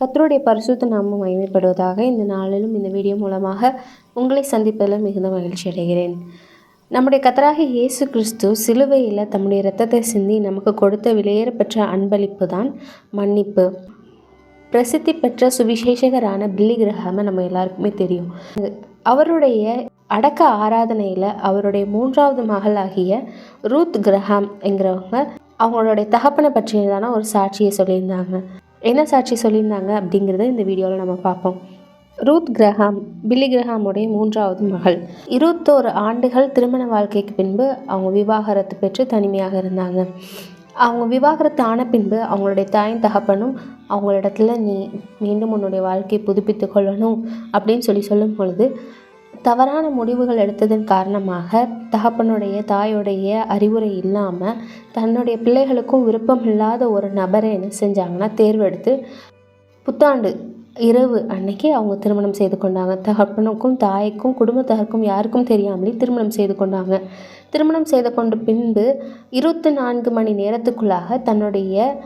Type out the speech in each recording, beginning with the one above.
கத்தருடைய பரிசுத்த நாமம் மகிமைப்படுவதாக இந்த நாளிலும் இந்த வீடியோ மூலமாக உங்களை சந்திப்பதில் மிகுந்த மகிழ்ச்சி அடைகிறேன். நம்முடைய கத்தராக இயேசு கிறிஸ்து சிலுவையில் தம்முடைய இரத்தத்தை சிந்தி நமக்கு கொடுத்த விலையேறப்பெற்ற அன்பளிப்பு தான் மன்னிப்பு. பிரசித்தி பெற்ற சுவிசேஷகரான பில்லி கிரகாம நம்ம எல்லாருக்குமே தெரியும். அவருடைய அடக்க ஆராதனையில் அவருடைய மூன்றாவது மகளாகிய ரூத் கிரஹாம் என்கிறவங்க அவங்களுடைய தகப்பனை பற்றியதான ஒரு சாட்சியை சொல்லியிருந்தாங்க. என்ன சாட்சி சொல்லியிருந்தாங்க அப்படிங்கிறத இந்த வீடியோவில் நம்ம பார்ப்போம். ரூத் கிரஹாம் பில்லி கிரஹாமுடைய மூன்றாவது மகள். இருபத்தோரு ஆண்டுகள் திருமண வாழ்க்கைக்கு பின்பு அவங்க விவாகரத்து பெற்று தனிமையாக இருந்தாங்க. அவங்க விவாகரத்து ஆன பின்பு அவங்களுடைய தாயின் தகப்பனும் அவங்களிடத்துல நீ மீண்டும் உன்னுடைய வாழ்க்கையை புதுப்பித்து கொள்ளணும் அப்படின்னு சொல்லி சொல்லும் பொழுது தவறான முடிவுகள் எடுத்ததன் காரணமாக தகப்பனுடைய தாயுடைய அறிவுரை இல்லாமல் தன்னுடைய பிள்ளைகளுக்கும் விருப்பம் இல்லாத ஒரு நபரை என்ன செஞ்சாங்கன்னா தேர்வெடுத்து புத்தாண்டு இரவு அன்னைக்கு அவங்க திருமணம் செய்து கொண்டாங்க. தகப்பனுக்கும் தாய்க்கும் குடும்பத்தாருக்கும் யாருக்கும் தெரியாமலே திருமணம் செய்து கொண்டாங்க. திருமணம் செய்து கொண்ட பின்பு இருபத்தி நான்கு மணி நேரத்துக்குள்ளாக தன்னுடைய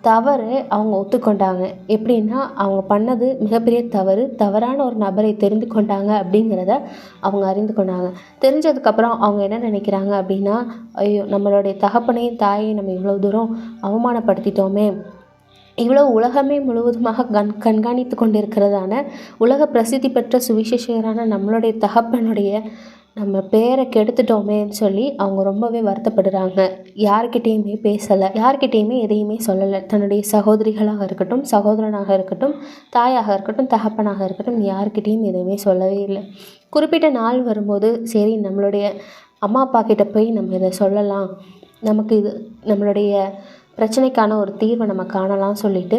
தவறு அவங்க ஒத்துக்கொண்டாங்க. எப்படின்னா அவங்க பண்ணது மிகப்பெரிய தவறு தவறான ஒரு நபரை தெரிந்து கொண்டாங்க அப்படிங்கிறத அவங்க அறிந்து கொண்டாங்க. தெரிஞ்சதுக்கப்புறம் அவங்க என்ன நினைக்கிறாங்க அப்படின்னா ஐயோ நம்மளுடைய தகப்பனையும் தாயையும் நம்ம இவ்வளோ தூரம் அவமானப்படுத்திட்டோமே. இவ்வளோ உலகமே முழுவதுமாக கண் கண்காணித்து கொண்டிருக்கிறதான உலக பிரசித்தி பெற்ற சுவிசேஷகரான நம்மளுடைய தகப்பனுடைய நம்ம பேரை கெடுத்துட்டோமேன்னு சொல்லி அவங்க ரொம்பவே வருத்தப்படுறாங்க. யார்கிட்டேயுமே பேசலை. யார்கிட்டேயுமே எதையுமே சொல்லலை. தன்னுடைய சகோதரிகளாக இருக்கட்டும் சகோதரனாக இருக்கட்டும் தாயாக இருக்கட்டும் தகப்பனாக இருக்கட்டும் யார்கிட்டேயும் எதுவுமே சொல்லவே இல்லை. குறிப்பிட்ட நாள் வரும்போது சரி நம்மளுடைய அம்மா அப்பா கிட்ட போய் நம்ம இதை சொல்லலாம். நமக்கு இது நம்மளுடைய பிரச்சனைக்கான ஒரு தீர்வை நம்ம காணலாம் சொல்லிட்டு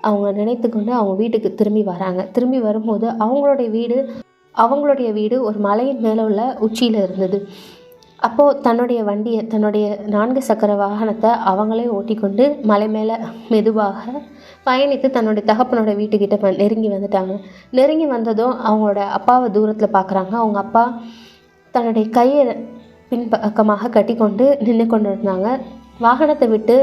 அவங்க நினைத்து கொண்டு அவங்க வீட்டுக்கு திரும்பி வராங்க. திரும்பி வரும்போது அவங்களுடைய வீடு அவங்களுடைய வீடு ஒரு மலையின் மேலே உள்ள உச்சியில் இருந்தது. அப்போது தன்னுடைய வண்டியை தன்னுடைய நான்கு சக்கர வாகனத்தை அவங்களே ஓட்டிக்கொண்டு மலை மேலே மெதுவாக பயணித்து தன்னுடைய தகப்பனோட வீட்டுக்கிட்ட நெருங்கி வந்துட்டாங்க. நெருங்கி வந்ததும் அவங்களோட அப்பாவை தூரத்தில் பார்க்குறாங்க அவங்க அப்பா தன்னுடைய கையை பின்பக்கமாக கட்டி கொண்டு நின்று கொண்டு இருந்தாங்க வாகனத்தை விட்டு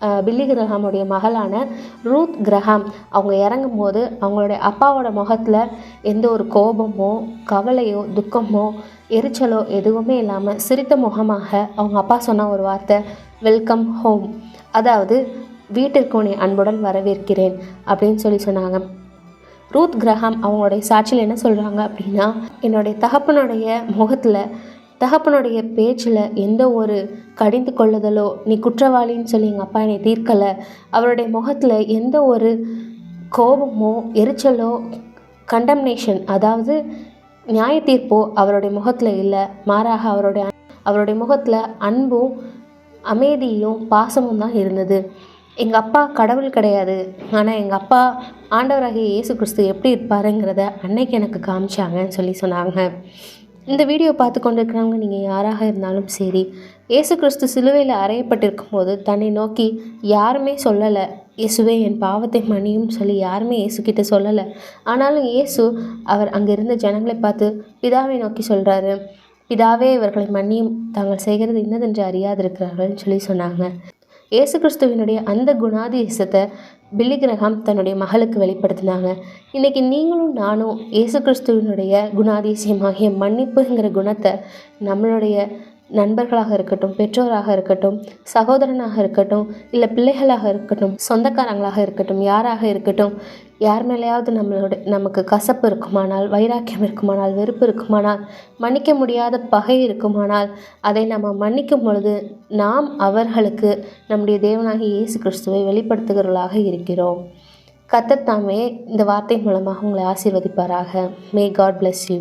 பில்லி கிரஹாமுடைய மகளான ரூத் கிரஹாம். அவங்க இறங்கும் போது அவங்களுடைய அப்பாவோட முகத்தில் எந்த ஒரு கோபமோ கவலையோ துக்கமோ எரிச்சலோ எதுவுமே இல்லாமல் சிரித்த முகமாக அவங்க அப்பா சொன்ன ஒரு வார்த்தை வெல்கம் ஹோம் அதாவது வீட்டிற்கு உன்னை அன்புடன் வரவேற்கிறேன் அப்படின்னு சொல்லி சொன்னாங்க. ரூத் கிரஹாம் அவங்களுடைய சாட்சியில் என்ன சொல்கிறாங்க அப்படின்னா என்னுடைய தகப்பனுடைய முகத்தில் தகப்பனுடைய பேச்சில் எந்த ஒரு கடிந்து கொள்ளுதலோ நீ குற்றவாளின்னு சொல்லி எங்கள் அப்பா என்னை தீர்க்கலை. அவருடைய முகத்தில் எந்த ஒரு கோபமோ எரிச்சலோ கண்டம்னேஷன் அதாவது நியாய தீர்ப்போ அவருடைய முகத்தில் இல்லை. மாறாக அவருடைய அவருடைய முகத்தில் அன்பும் அமைதியும் பாசமும் தான் இருந்தது. எங்கள் அப்பா கடவுள் கிடையாது. ஆனால் எங்கள் அப்பா ஆண்டவராகிய இயேசு கிறிஸ்து எப்படி இருப்பாருங்கிறத அன்னைக்கு எனக்கு காமிச்சாங்கன்னு சொல்லி சொன்னாங்க. இந்த வீடியோ பார்த்து கொண்டிருக்கிறவங்க நீங்கள் யாராக இருந்தாலும் சரி ஏசு கிறிஸ்து சிலுவையில் அறையப்பட்டிருக்கும் போது தன்னை நோக்கி யாருமே சொல்லலை. இயேசுவே என் பாவத்தை மணியும் சொல்லி யாருமே இயேசுக்கிட்ட சொல்லலை. ஆனாலும் இயேசு அவர் அங்கே இருந்த ஜனங்களை பார்த்து பிதாவை நோக்கி சொல்கிறாரு பிதாவே இவர்களை மன்னியும். தாங்கள் செய்கிறது இன்னதென்று அறியாதிருக்கிறார்கள்னு சொல்லி சொன்னாங்க. இயேசு கிறிஸ்துவினுடைய அந்த குணாதிசத்தை பில்லி கிரகம் தன்னுடைய மகளுக்கு வெளிப்படுத்தினாங்க. இன்றைக்கி நீங்களும் நானும் இயேசு கிறிஸ்துவனுடைய குணாதிசயமாகிய மன்னிப்புங்கிற குணத்தை நம்மளுடைய நண்பர்களாக இருக்கட்டும் பெற்றோராக இருக்கட்டும் சகோதரனாக இருக்கட்டும் இல்லை பிள்ளைகளாக இருக்கட்டும் சொந்தக்காரங்களாக இருக்கட்டும் யாராக இருக்கட்டும் யார் மேலேயாவது நம்மளோட நமக்கு கசப்பு இருக்குமானால் வைராக்கியம் இருக்குமானால் வெறுப்பு இருக்குமானால் மன்னிக்க முடியாத பகை இருக்குமானால் அதை நம்ம மன்னிக்கும் பொழுது நாம் அவர்களுக்கு நம்முடைய தேவனாகி இயேசு கிறிஸ்துவை வெளிப்படுத்துகிறவர்களாக இருக்கிறோம். கத்தத்தாமே இந்த வார்த்தை மூலமாக உங்களை ஆசீர்வதிப்பாராக. May God bless you